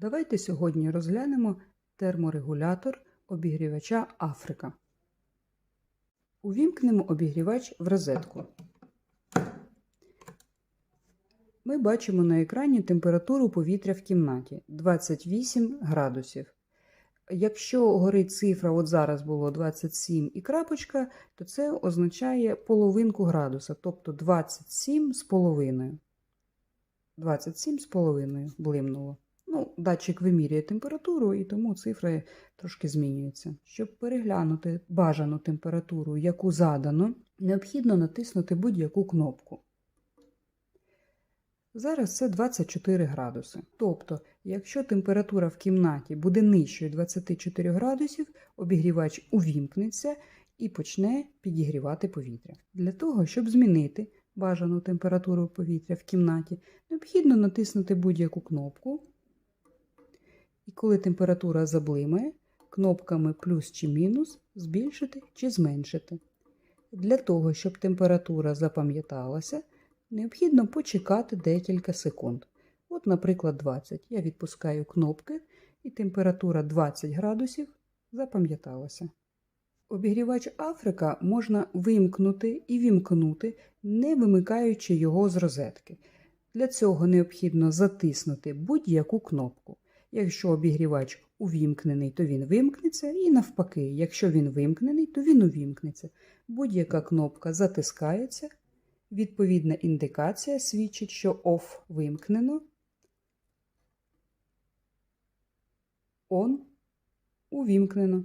Давайте сьогодні розглянемо терморегулятор обігрівача Африка. Увімкнемо обігрівач в розетку. Ми бачимо на екрані температуру повітря в кімнаті 28 градусів. Якщо горить цифра, от зараз було 27 і крапочка, то це означає половинку градуса, тобто 27 з половиною. 27 з половиною блимнуло. Ну, датчик вимірює температуру, і тому цифри трошки змінюються. Щоб переглянути бажану температуру, яку задано, необхідно натиснути будь-яку кнопку. Зараз це 24 градуси. Тобто, якщо температура в кімнаті буде нижчою 24 градусів, обігрівач увімкнеться і почне підігрівати повітря. Для того, щоб змінити бажану температуру повітря в кімнаті, необхідно натиснути будь-яку кнопку. І коли температура заблимає, кнопками плюс чи мінус збільшити чи зменшити. Для того, щоб температура запам'яталася, необхідно почекати декілька секунд. От, наприклад, 20. Я відпускаю кнопки, і температура 20 градусів запам'яталася. Обігрівач Африка можна вимкнути і вімкнути, не вимикаючи його з розетки. Для цього необхідно затиснути будь-яку кнопку. Якщо обігрівач увімкнений, то він вимкнеться, і навпаки, якщо він вимкнений, то він увімкнеться. Будь-яка кнопка затискається, відповідна індикація свідчить, що OFF вимкнено, ON увімкнено.